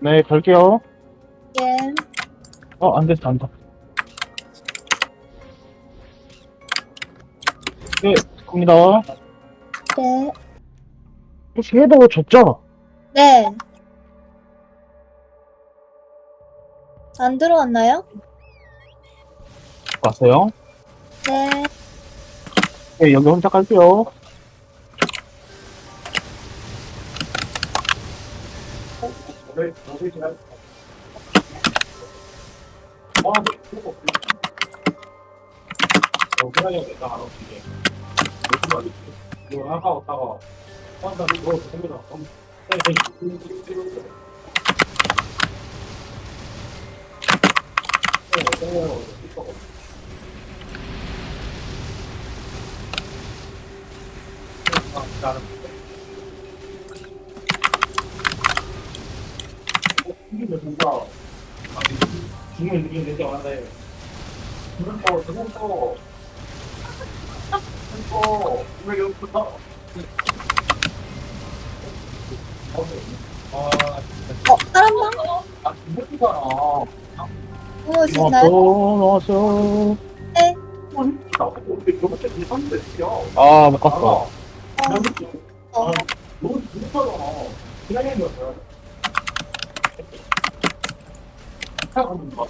네, 갈게요. 예. 어, 안 됐어, 안 돼. 네, 갑니다. 네. 혹시 헤더 줬죠? 네. 안 들어왔나요? 왔어요? 네. 네, 여기 혼자 갈게요. 아, 나는 어, 사람방? 뭐 나왔어, 있나요? 나왔어. 네. 아, 못 갔어. 어, 어. 조심. 당길 거예요? 어. 아, 미리 그 소소소 빨리 나가. 너는 성선 이랑 모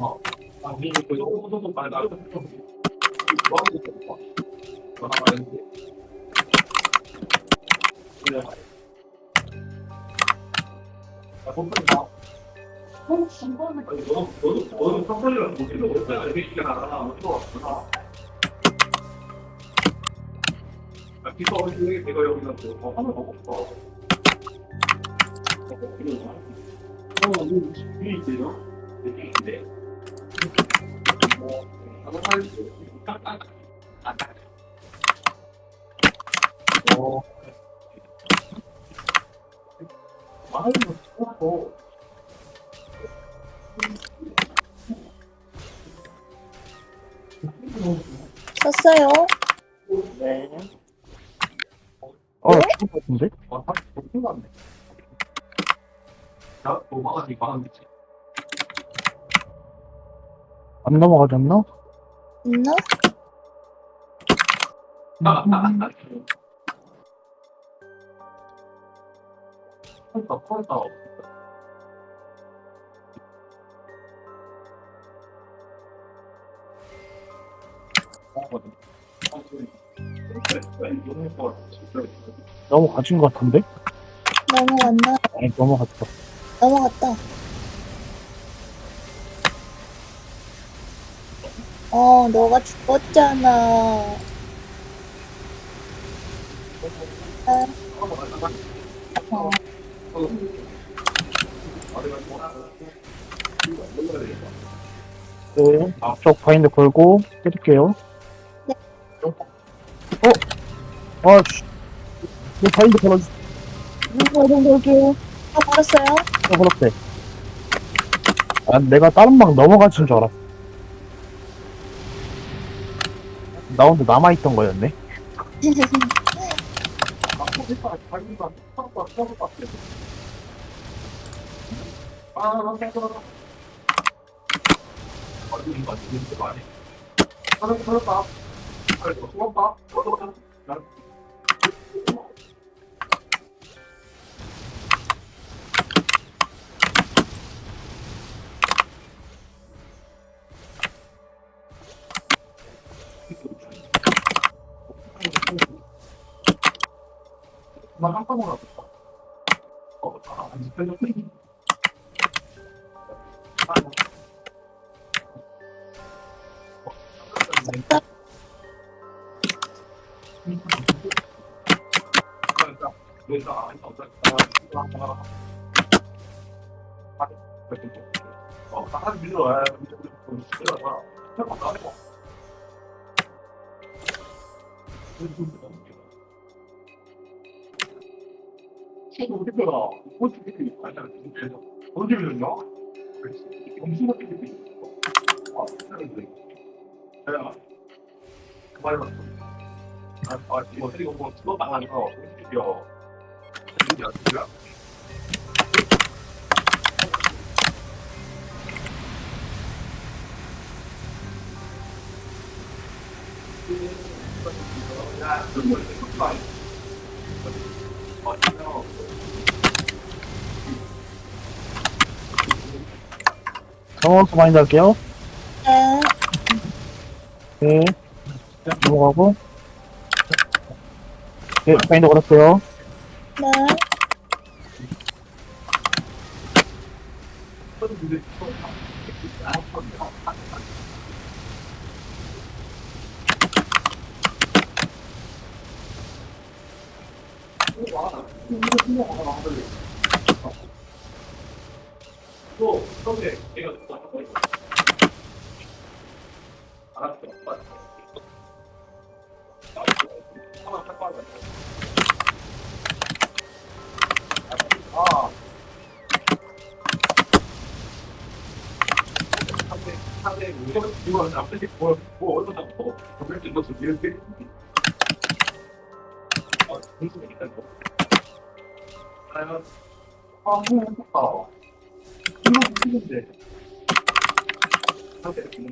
아, 어디 내가 여기서 또 하나 더 먹어. 어, 이 위에 있대요. 있네. 뭐, 하나 살지. 어. 아유, 좋고. 쳤어요. 네. 어, 네? 좋은 것 같은데? 아, 다 좋은 것 같네. 야, 뭐 막아지, 막아지지. 안 넘어가지 않나? 있나? 넘어가진 것 같은데? 넘어갔나? 아니, 넘어갔다. 넘어갔다. 어, 너가 죽었잖아. 어. 네. 앞쪽 바인드 걸고 해줄게요. 네. 어? 아, 씨. 이 바인드 걸어주. 이거 바인드 걸게요. 아, 걸었어요? 어, 그렇대. 아, 내가 다른 방 넘어가진 줄 알았어. 나 혼자 남아있던 거였네. 나한 번만 하고 어, 아, 안 지켜져. 아, 뭐. 어, 깜짝이야. 그러니까, 그러니까, 아, 아, 아. 아, 그렇게. 어, 한 밀러 와야 좀 밀어봐. 해봐, 나 해 대표가 어떻게 아니야 언제? 그렇지 엄청 어떻게 아 그래 내가 그 말을 맞춰 아 이거 이거 뭐 그거 나가서 이거 이거 이거 야, 이거 봐. 어, 이거 정원수 많이 할게요. 네. 네. 넘어가고. 네, 마인드 걸었어요. 네. 또 그런데 내가 또 하고. 알았어. 하나. 아. 이거 앞에 뭐뭐 어디서 뭐 정말 이거 좀 이렇게. 아, 무슨 얘기야 이거. 아, 아, 너무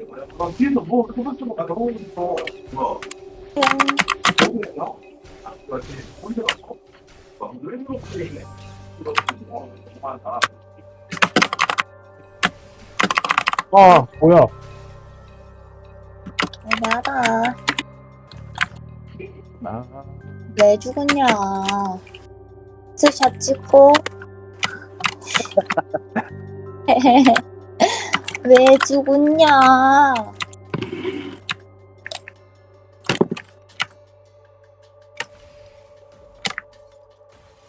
거야? 아, 뒤에서 뭐 소설처럼 나오고 있어. 뭐? 네. 여기 있나? 아, 그렇지. 혼자 갔어. 아, 왜 그렇게 있네? 이거 어, 정말 아, 뭐야. 맞아. 아, 왜 죽었냐. 스샷 찍고. 왜 죽었냐.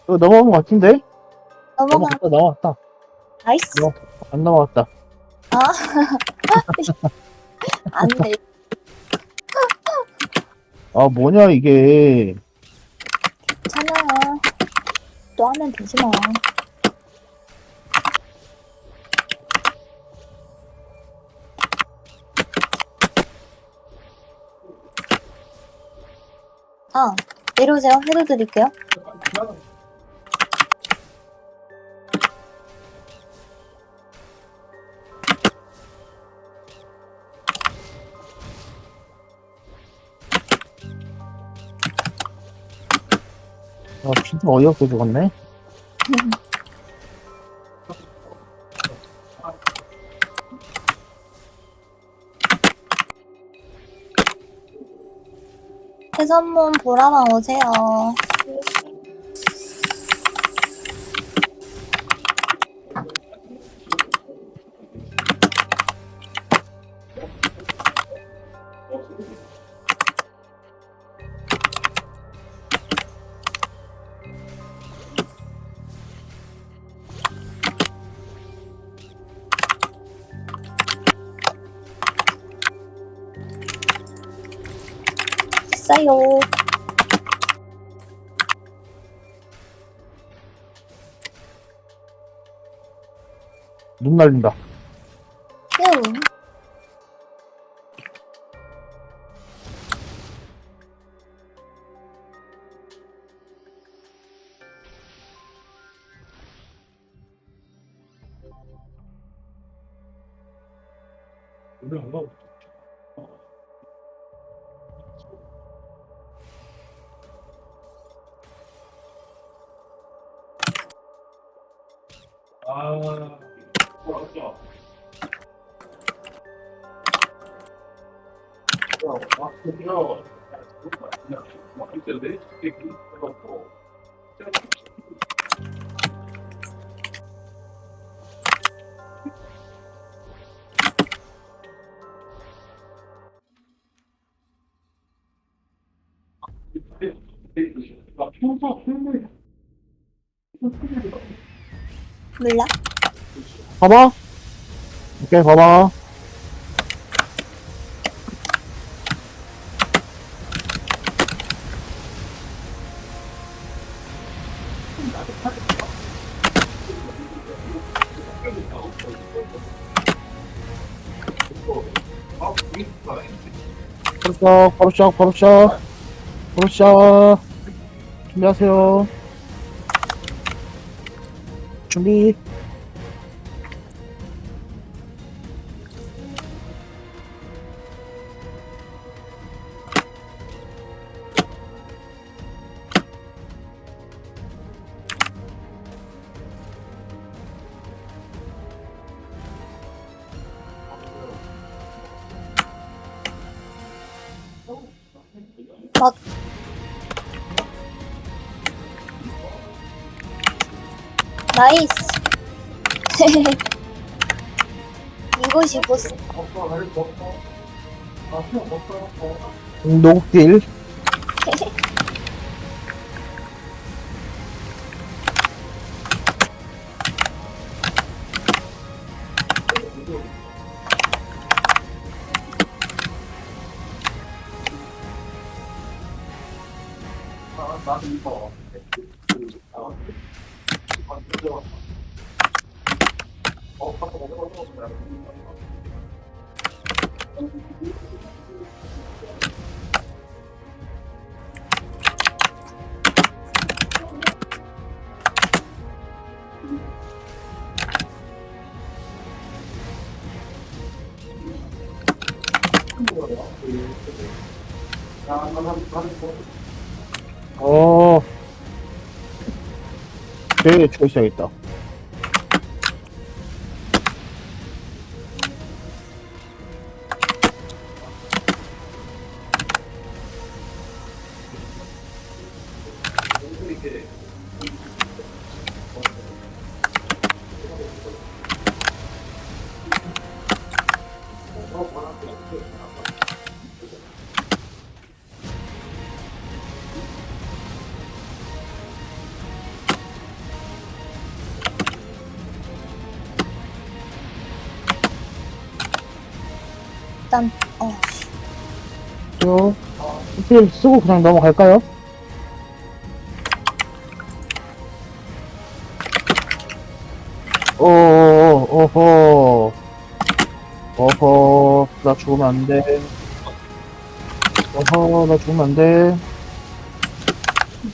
이거 넘어간 것 같은데? 넘어가. 넘어갔다, 넘어갔다. 나이스. 넘어- 안 넘어갔다. 안 돼. 아, 뭐냐, 이게. 괜찮아. 또 하면 되지 뭐. 아, 내려오세요. 해도 드릴게요. 아, 진짜 어이없게 죽었네. 해선문 보라방 오세요. 눈 날린다. 몰라? 봐봐. 오케이, 봐봐. 바로 시작, 바로 시작, 바로 시작. 바로 시작. 준비하세요. 준비. 나이스 이것이 보스 녹딜. 어. 되게 쳐 있어야겠다. 일단 어 저, 스킬 쓰고 그냥 넘어갈까요? 어, 어허. 어허, 나 죽으면 안 돼. 어허, 나 죽으면 안 돼.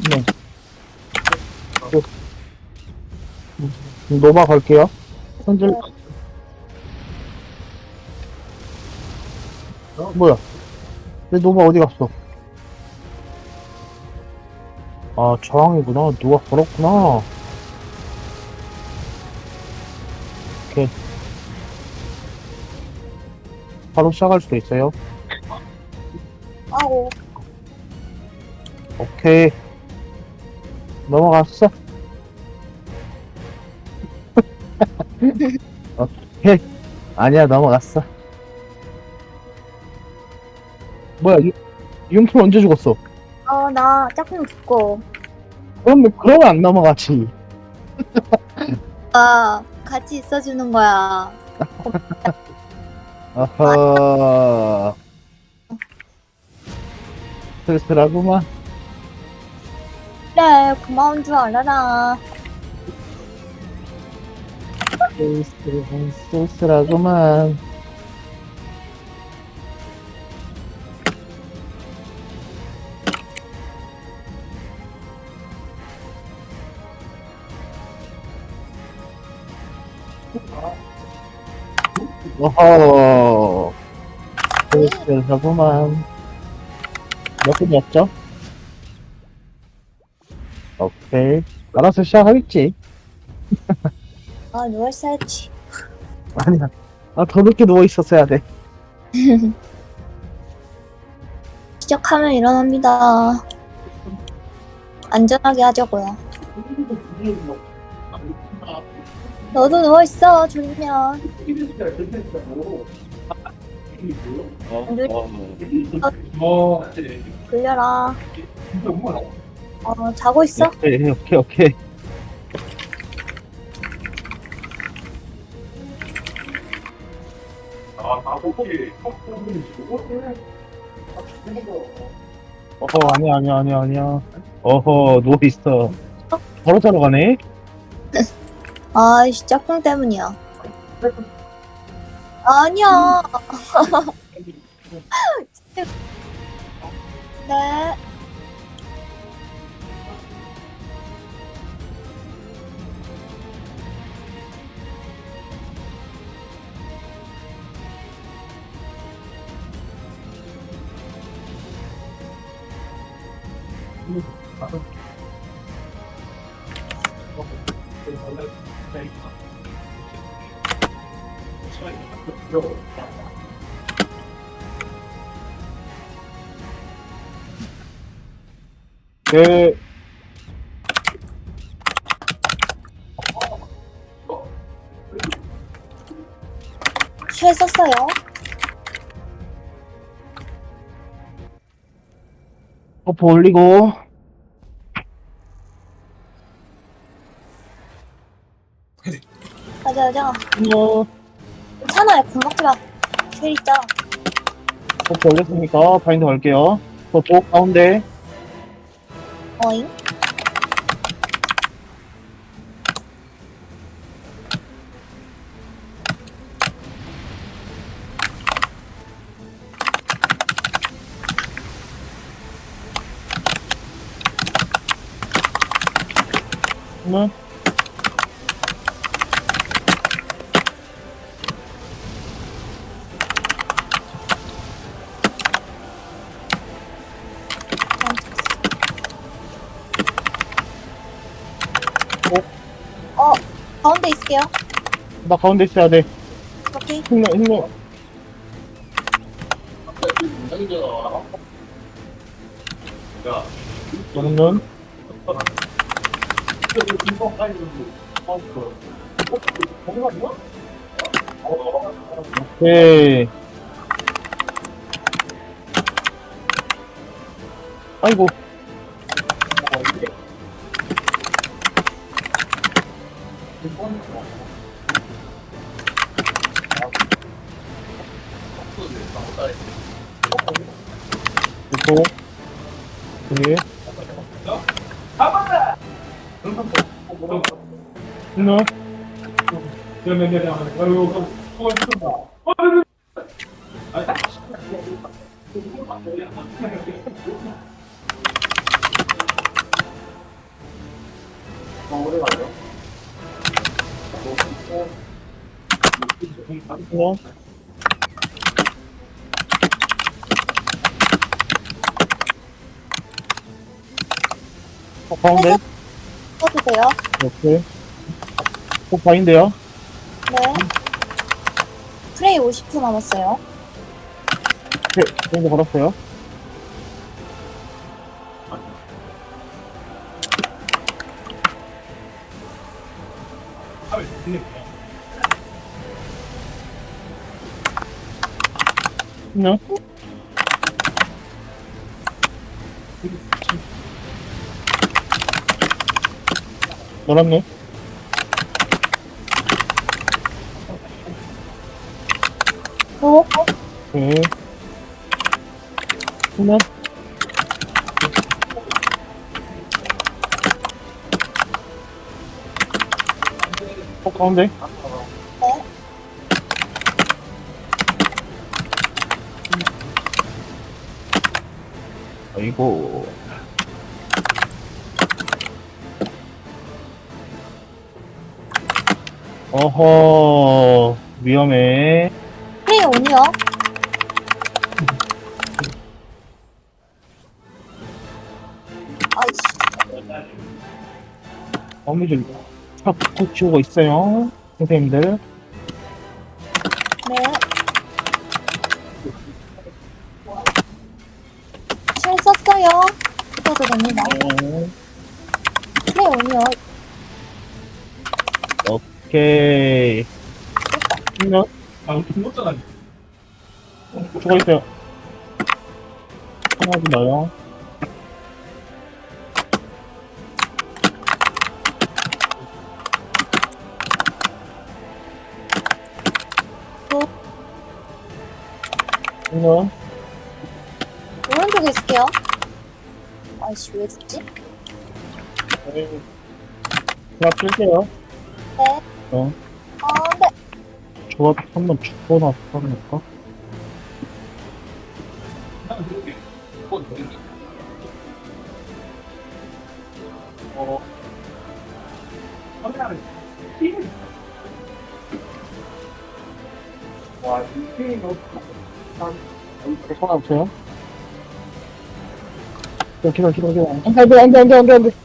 네. 그, 음, 노바 갈게요. 현재, 뭐야? 내 노바 어디 갔어? 아, 저항이구나. 누가 걸었구나. 오케이. 바로 시작할 수도 있어요. 아고 오케이. 넘어갔어. 오케이. 아니야, 넘어갔어. 뭐야, 이, 이용품 언제 죽었어? 어나 짝꿍 죽고 그러면, 그러면 안 넘어가지. 아 같이 있어주는 거야 아하. 슬슬하구만. 그래 고마운 줄 알아라 쓸쓸하구만. 어허. 쓸쓸하구만. 몇 분이었죠? 오케이. 알아서 시작하겠지. 아 누워 있어야지 아니야. 아, 더 늦게 누워 있었어야 돼. 시작하면 일어납니다. 안전하게 하자고요. 너도 누워있어, 졸리면. 어, 졸려라. 어, 자고 있어? 오케이, 오케이, 오케이. 아, 어허, 아니야, 아니야, 아니야, 아니야. 어허, 누워 있어. 바로 자러 가네? 아이씨, 짝꿍 때문이야. 아니야. 네. 네. 취했었어요. 버프 올리고. 가자, 가자. 어, 괜찮아요. 고맙지 마. 쉘 있잖아. 버프 올렸으니까 바인드 걸게요. 버프 가운데. 어잉? 어, 가운데 있을게요. 나 가운데 있어야 돼. 오케이. 힘내, 힘내. 야, 너는 눈. 오케이. 아이고. 그리고 여기 힘내. 힘내. 어, 가운데. 돼요. 오케이. 어, 바인데요. 네. 프레이 50초 남았어요. 오케이. 바인드 걸었어요. 힘 놀았네. 오, 오케이. 힘내. 어, 가운데. 네. 아이고. 어허, 위험해. 프레이 온이요. 아이씨. 어미줄 자꾸 치우고 있어요. 선생님들. 네. 빨리 썼어요. 써도 됩니다. 네. 네, 온이요. 오케이. 그냥 아, 우리 죽었잖아. 죽어 있어요. 하지 마요. 그냥 오른쪽에 있을게요. 아이씨, 왜 죽지? 그냥 뜰게요. 네. 어. 아, 네. 조합 한번 나서 할까? 어. 와, 이게 너손 아프세요? 기다려, 기다려, 기다려. 안 돼, 안 돼, 안 돼, 안 돼, 안 돼, 안 돼.